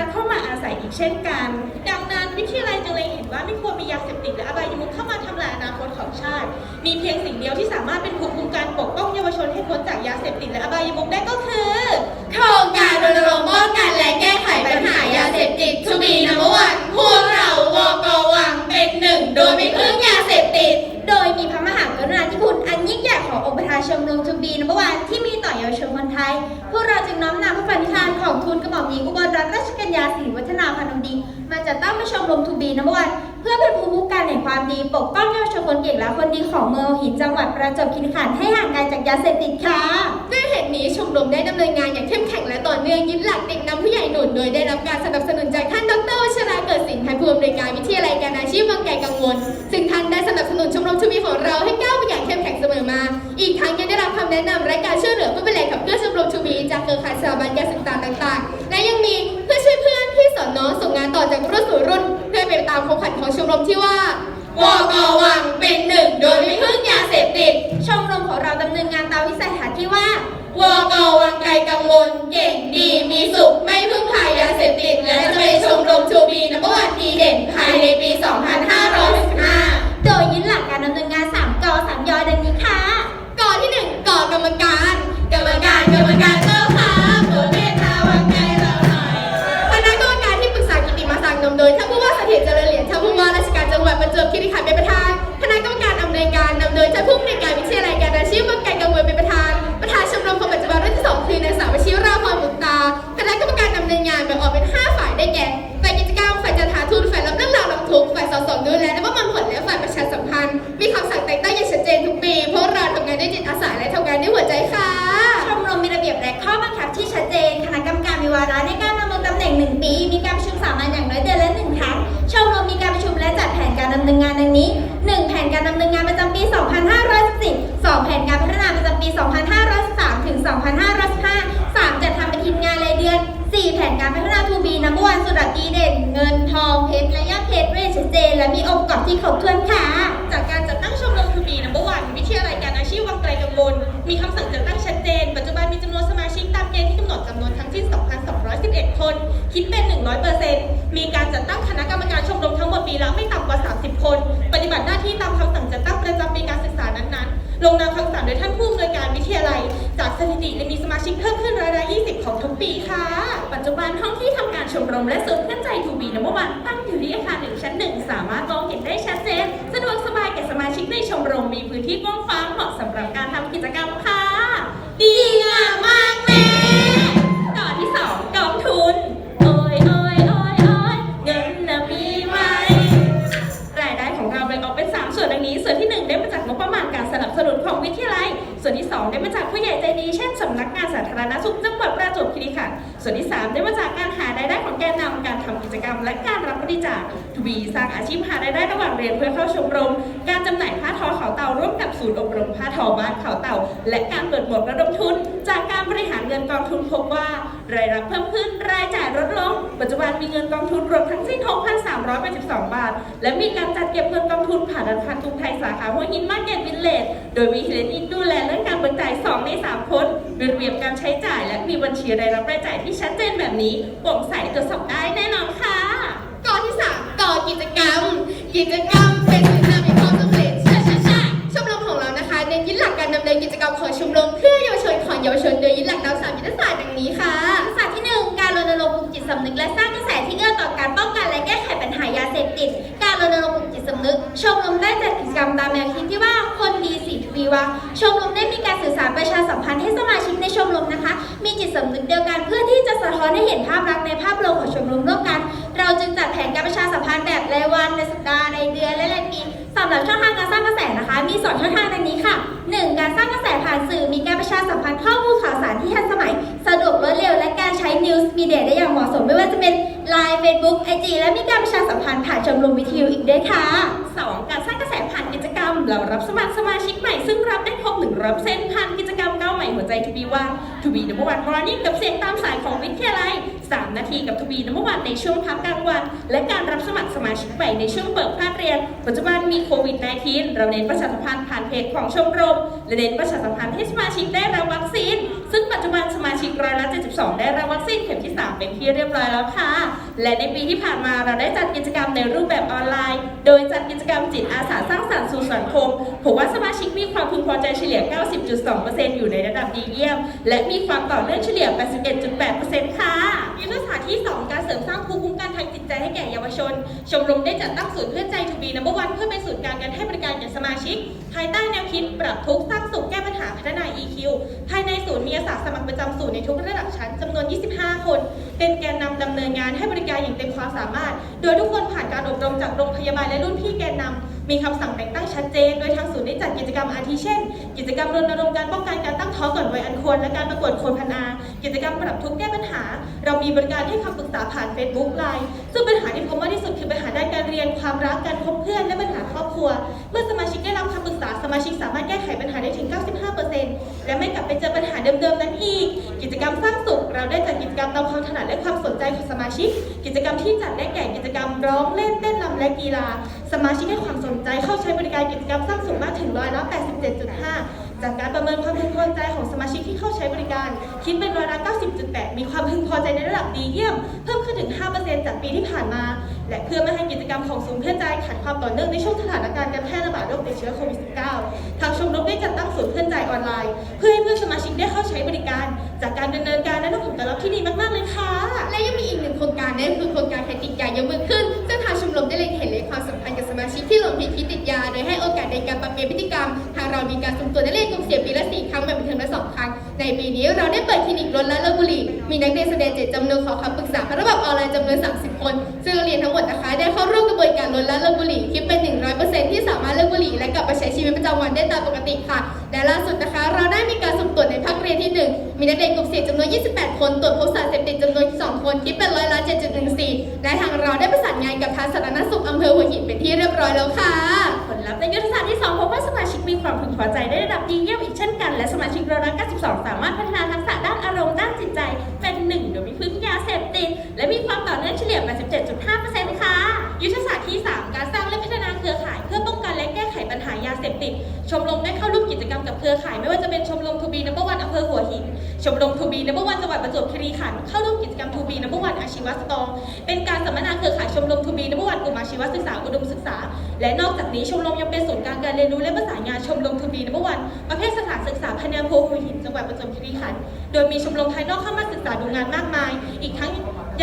ายเชื้อชาติเข้ามาอาศัยอีกเช่นกัน ดังนั้นวิทยาลัยจึงเลยเห็นว่าไม่ควรมียาเสพติดและอบายมุขเข้ามาทำลายอนาคตของชาติ มีเพียงสิ่งเดียวที่สามารถเป็นภูมิคุ้มกันปกป้องเยาวชนให้พ้นจากยาเสพติดและอบายมุขได้ก็คือ โครงการรณรงค์ป้องกันและแก้ไขปัญหายาเสพติดทูบีนัมเบอร์วันพวกเราวกวังเป็นหนึ่งโดยไม่พึ่งยาเส คะชมรมทูบีนัมเบอร์วันที่มีต่อเยาวชนคนไทย พวกเราจึงน้อมนำพระปณิธานของทุนกระหม่อมหญิงอุบลรัตนราชกัญญาสิริวัฒนาพันธ์ดี มาจัดตั้งเป็นชมรมทูบีนัมเบอร์วันเพื่อเป็นภูมิคุ้มกันแห่งความดี ปกป้องเยาวชนคนเก่งและคนดีของเมืองหินจังหวัดประจวบคีรีขันธ์ให้ห่างไกลจากยาเสพติดค่ะด้วยเหตุนี้ชมรมได้ดำเนินงานอย่างเข้มแข็งและต่อเนื่องยึดหลักเด็กนำผู้ใหญ่หนุนโดยได้รับการสนับสนุนจากท่านดรชราเกิดสิน ท่านผู้อำนวยการวิทยาลัยการอาชีพวังไกลกังวล ซึ่งท่านได้สนับสนุนชมรมชวีของเราให้ก้าวไปอย่างเข้มแข็งเสมอมา อีกทั้งยังได้รับคำแนะนำและการช่วยเหลือเพื่อเป็นแหล่งขับเคลื่อนชมรมชวีจากเครือข่ายสถาบันการศึกษาต่างๆ และยังมีเพื่อช่วยเพื่อนพี่สอนน้องส่งงานต่อจากรุ่นสู่รุ่น เพื่อเป็นตามความฝันของชมรมที่ว่า วกอวังเป็นหนึ่งโดยไม่พึ่งยาเสพติดชมรมของเราดำเนินงานตามวิสัยทัศน์ที่ว่าวกอวังไกลกังวลเก่งดีมีสุขไม่พึ่งพายาเสพติดและจะเป็นชมรมชูบีนับวันดีเด่นภายในปี 2565โดยยึดหลักการดำเนิน นการดำเนินงานดังนี้ 1 แผนการดำเนินงานประจำปี 2514 2 แผนการพัฒนาประจำปี 2513 ถึง 2515 3 จัดทำเป็นทีมงานรายเดือน 4 แผนการพัฒนาทูบีนัมเบอร์วันสุดดีเด่น เงินทองเพชรและย่าเพชรเวชชัดเจนและมีองค์ประกอบที่ครบถ้วนค่ะ จากการจัดตั้งชมรมทูบีนัมเบอร์วันวิทยาลัยการอาชีพวังไกลกังวลมีคำสั่งจัดตั้งชัดเจน ปัจจุบันมีจำนวนสมาชิกตามเกณฑ์ที่กำหนดจำนวน 11 คน คิดเป็น 100%มีการจัดตั้งคณะกรรมการชมรมทั้งหมดปีละไม่ต่ำกว่า 30 คน ปฏิบัติหน้าที่ตามคำสั่งจัดตั้งประจำปีการศึกษานั้นๆ ลงนามคำสั่งโดยท่านผู้อำนวยการวิทยาลัย จากสถิติและมีสมาชิกเพิ่มขึ้นร้อยละ20 ของทุกปีค่ะ ปัจจุบันห้องที่ทำการชมรมและศูนย์เพื่อนใจทูบีนัมเบอร์วันตั้งอยู่ที่อาคารหนึ่งชั้นหนึ่งสามารถมองเห็นได้ชัดเจนสะดวกสบายแก่สมาชิกในชมรมมีพื้นที่กว้างขวางเหมาะสำหรับการทำกิจกรรมค่ะดีงามมาก ส่วนที่ 2 ได้มาจากผู้ใหญ่ใจดี เช่นสำนักงานสาธารณสุขจังหวัดประจวบคีรีขันธ์ส่วนที่ 3 ได้มาจากการหารายได้ของแกนนำการทำกิจกรรม และการรับบริจาคทวีสร้างอาชีพหารายได้ระหว่างเรียนเพื่อเข้าชมรม การจำหน่ายผ้าทอเขาเต่าร่วมกับศูนย์อบรมผ้าทอบ้านเขาเต่า และการเปิดหมวกระดมทุน จากการบริหารเงินกองทุนพบว่ารายรับเพิ่มขึ้นรายจ่ายลดลง ปัจจุบันมีเงินกองทุนรวมทั้งสิ้น 6,382 บาท และมีการจัดเก็บเงินกองทุนผ่านธนาคารกรุงไทยสาขาหัวหินมาร์เก็ตวิลเลจโดยมีเฮเลนอินดูแลเรื่องการเบิกจ่าย 2 ใน 3 คนมีระเบียบการใช้จ่าย และมีบัญชีรายรับรายจ่ายที่ชัดเจนแบบนี้โปร่งใสตรวจสอบได้แน่นอนค่ะก่อที่ 3 ก่อกิจกรรม กิจกรรมเป็นสื่อนำแห่งความสำเร็จใช่ใช่ใช่ชมรมของเรานะคะเน้นยึดหลักการดำเนินกิจกรรมของชมรมเพื่อเยาวชนของเยาวชนโดยยึดหลักดาวสามยุทธศาสตร์ดังนี้ค่ะศาสตร์ที่ 1 การรณรงค์ปลุกจิตสำนึกและสร้างกระแสที่เอื้อต่อการป้องกันและแก้ไขปัญหายาเสพติดการ ชมรมได้จัดกิจกรรมตามแนวคิดที่ว่าคนดีสีทวีวังชมรมได้มีการสื่อสารประชาสัมพันธ์ให้สมาชิกในชมรมนะคะ มีจิตสำนึกเดียวกันเพื่อที่จะสะท้อนให้เห็นภาพลักษณ์ในภาพรวมของชมรมร่วมกัน เราจึงจัดแผนการประชาสัมพันธ์แบบรายวันในสัปดาห์ในเดือนและรายปีสำหรับช่องทางการสร้างกระแสนะคะ มีสองช่องทางดังนี้ค่ะ 1. การสร้างกระแสผ่านสื่อมีการประชาสัมพันธ์ข้อมูลข่าวสารที่ทันสมัย การใช้ News Media ได้อย่างเหมาะสมไม่ว่าจะเป็น Line Facebook IG และมีการประชาสัมพันธ์ผ่านชมรมวิทยุอีกด้วยค่ะ 2. การสร้างกระแสผ่านกิจกรรม เรารับสมัครสมาชิกใหม่ซึ่งรับได้ครบ100%ผ่านกิจกรรมเก้าใหม่หัวใจทูบีวันทูบีนัมเบอร์วันมอร์นิ่งกับเสียงตามสายของวิทยาลัย 3 นาทีกับทูบีนัมเบอร์วันในช่วงพักกลางวัน และการรับสมัครสมาชิกใหม่ในช่วงเปิดภาคเรียน ปัจจุบันมีโควิด -19 เราเน้นประชาสัมพันธ์ผ่านเพจของชมรมและเน้นประชาสัมพันธ์ให้สมาชิกได้รับวัคซีน ซึ่งปัจจุบันสมาชิกร้อยละ72 ได้รับวัคซีนเข็มที่ 3 เป็นที่เรียบร้อยแล้วค่ะ และในปีที่ผ่านมาเราได้จัดกิจกรรมในรูปแบบออนไลน์ โดยจัดกิจกรรมจิตอาสาสร้างสรรค์สู่สังคมผมว่าสมาชิกมีความพึงพอใจเฉลี่ย 90.2%อยู่ในระดับดีเยี่ยม และมีความต่อเนื่องเฉลี่ย 81.8%ค่ะยุทธศาสตร์ที่ 2 การเสริมสร้างภูมิคุ้มกันทางจิตใจให้แก่เยาวชน ชมรมได้จัดตั้งศูนย์เพื่อใจทูบีนัมเบอร์วันเพื่อเป็นศูนย์กลางการให้บริการแก่สมาชิก ภายใต้แนวคิดปรับทุกข์สร้างสุขแก้ปัญหาพัฒนา EQ ภาย ศูนย์มีอาสาสมัครประจำศูนย์ในทุกระดับชั้นจำนวน 25 คน เป็นแกนนำดำเนินงานให้บริการอย่างเต็มความสามารถ โดยทุกคนผ่านการอบรมจากโรงพยาบาลและรุ่นพี่แกนนำ มีคำสั่งแต่งตั้งชัดเจน โดยทางศูนย์ได้จัดกิจกรรมอาทิเช่น กิจกรรมรณรงค์การป้องกันการตั้งท้องก่อนวัยอันควรและการประกวดโคนพันอากิจกรรมปรับทุกข์แก้ปัญหา เรามีบริการให้คำปรึกษาผ่าน Facebook ไลน์ซึ่งปัญหาที่พบมากที่สุดคือปัญหาด้านการเรียนความรักการคบเพื่อนและปัญหาครอบครัว เมื่อสมาชิกได้รับคำปรึกษาสมาชิกสามารถแก้ไขปัญหาได้ถึง 95%และไม่กลับไปเจอปัญหาเดิมๆนั้นอีก กิจกรรมสร้างสุข เราได้จัดกิจกรรมตามความถนัดและความสนใจของสมาชิก กิจกรรมที่จัดได้แก่กิจกรรมร้องเล่นเต้นรำและกีฬา สมาชิกให้ความสนใจเข้าใช้บริการกิจกรรมสร้างสุขมากถึงร้อยละ87.5 จากการประเมินความพึงพอใจของสมาชิกที่เข้าใช้บริการ คิดเป็นร้อยละ90.8 มีความพึงพอใจในระดับดีเยี่ยม เพิ่มขึ้นถึง 5%จากปีที่ผ่านมา และเพื่อไม่ให้กิจกรรมของศูนย์เพื่อนใจขาดความต่อเนื่องในช่วงสถานการณ์การแพร่ระบาดโรคติดเชื้อโควิด -19 ทางชมรมได้จัดตั้งศูนย์เพื่อนใจออนไลน์ เพื่อให้เพื่อนสมาชิกได้เข้าใช้บริการ จากการดำเนินการและได้ผลตอบรับที่ดีมากๆเลยค่ะ และยังมีอีกหนึ่งโครงการนั่นคือโครงการใคติดยายกมือขึ้นซึ่งทางชมรมได้เล็งเห็นเลยความสำคัญกับสมาชิกที่ หลงผิดที่ติดยา โดยให้โอกาสในการปรับเปลี่ยนพฤติกรรม ทางเรามีการสุ่มตรวจนักเรียนกลุ่มเสี่ยงปีละสี่ครั้งแบบเป็นเทอมละสองครั้ง ในปีนี้เราได้เปิดคลินิกลดละเลิกบุหรี่ มีนักเรียนแสดงเจตจำนงขอคำปรึกษาผ่านระบบออนไลน์จำนวน 30 คน ซึ่งนักเรียนทั้งหมดนะคะได้เข้าร่วมกระบวนการลดละเลิกบุหรี่คิดเป็น 100%ที่สามารถเลิกบุหรี่และกลับมาใช้ชีวิตประจำวันได้ตามปกติค่ะ และล่าสุดนะคะ เราได้มีการสุ่มตรวจในภาคเรียนที่ 1 มีนักเรียนกลุ่มเสี่ยงจำนวน 28 คนตรวจพบสารเสพติดจำนวน 2 คนคิดเป็นร้อยละ7.14และทางเราได้ประสานงานกับทางสาธารณสุขอำเภอหัวหินเป็นที่เรียบร้อยแล้วค่ะผลลัพธ์ในยุทธศาสตร์ที่ 2 พบว่าสมาชิกมีความพึงพอใจได้ระดับดีเยี่ยมอีกเช่นกัน และสมาชิกร้อยละ92 สามารถพัฒนาทักษะด้านอารมณ์ด้านจิตใจ เป็นหนึ่งโดยไม่พึ่งยาเสพติดและมีความต่อเนื่องเฉลี่ย 87.5%ค่ะ ยุทธศาสตร์ที่ 3 การสร้างและพัฒนาเครือข่าย เพื่อป้องกันและแก้ไขปัญหายาเสพติด ชมรมได้เข้าร่วมกิจกรรมกับเครือข่าย ไม่ว่าจะเป็นชมรมทูบีนับวันอำเภอหัวหิน ชมรมทูบีนับวันจังหวัดประจวบคีรีขันธ์เข้าร่วมกิจกรรมทูบีนับวันอาชีวสตอง เป็นการสัมมนาเครือข่ายชมรมทูบีนับวันกลุ่มอาชีวศึกษาอุดมศึกษา และนอกจากนี้ชมรมยังเป็นศูนย์กลางการเรียนรู้และประสานงานชมรมทูบีนับวันประเภทสถานศึกษาภายในอำเภอหัวหินจังหวัดประจวบคีรีขันธ์โดยมีชมรมภายนอกเข้ามาศึกษาดูงานมากมาย อีกทั้ง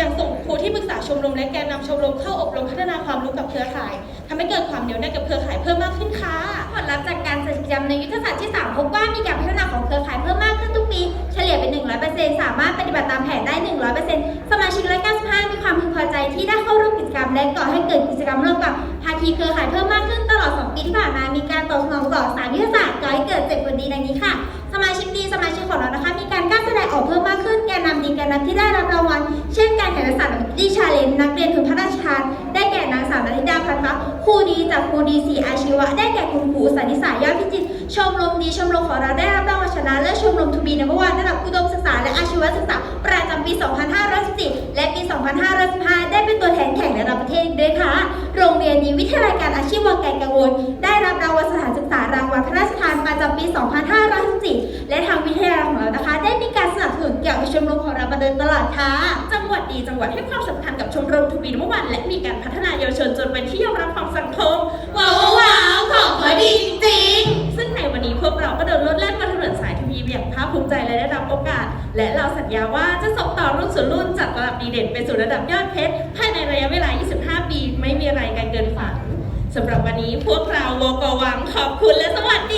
ยังส่งครูที่ปรึกษาชมรมและแกนนำชมรมเข้าอบรมพัฒนาความรู้กับเครือข่ายทำให้เกิดความเหนียวแน่นกับเครือข่ายเพิ่มมากขึ้นค่ะผลลัพธ์จากการจัดกิจกรรมในยุทธศาสตร์ที่ 3 พบว่ามีการพัฒนาของเครือข่ายเพิ่มมากขึ้นทุกปี เฉลี่ยเป็น 100%สามารถปฏิบัติตามแผนได้ 100%สมาชิก195 มีความพึงพอใจที่ได้เข้าร่วมกิจกรรมและก่อให้เกิดกิจกรรมร่วมกับภาคีเครือข่ายเพิ่มมากขึ้นตลอด 2 ปีที่ผ่านมา มีการตอบสนองต่อสามยุทธศาสตร์ก่อให้เกิดเจ็ดผลดีดังนี้ค่ะ มาชิกดีสมาชิกของเรานะคะ มีการกล้าแสดงออกเพิ่มมากขึ้นแกนนำดีแกนนำที่ได้รับรางวัลเช่นการแข่งขันศาร์ดีชาเลนนักเรียนทุนพระราชทานได้แก่นางสาวนันทิดาพันฟ้าครูดีจากครูดีสีอาชีวะ ได้แก่คุณครูสันนิสายอดพิจิตรชมรมดีชมรมของเราได้รับรางวัลชนะเลิศชมรมทูบีนัมเบอร์วันระดับอุดมศึกษาและอาชีวศึกษาประจำปี 2514 และปี 2515 ได้เป็นตัวแทนแข่งระดับประเทศด้วยค่ะ โรงเรียนดีวิทยาลัยการอาชีพวังไก่กังวลได้รับรางวัลสถานศึกษา วัลพระราชทานประจำปี 2514และทางวิทยาลัยของเรานะคะ ได้มีการสนับสนุนเกี่ยวกับชมรมของเรามาโดยตลอดค่ะ จังหวัดดีจังหวัดให้ความสำคัญกับชมรมทูบีนวันและมีการพัฒนาเยาวชนจนเป็นที่ยอมรับของสังคมว้าวว้าวของเขาดีจริงซึ่งในวันนี้พวกเราก็เดินรถเล่นบนถนนสายทวีอย่างภาคภูมิใจและได้รับโอกาส และเราสัญญาว่าจะส่งต่อรุ่นสู่รุ่นจากระดับดีเด่นไปสู่ระดับยอดเพชรภายในระยะเวลา 25 ปี ไม่มีอะไรไกลเกิันนี้พวกเราโวกวังขอบคุณและสวัสดี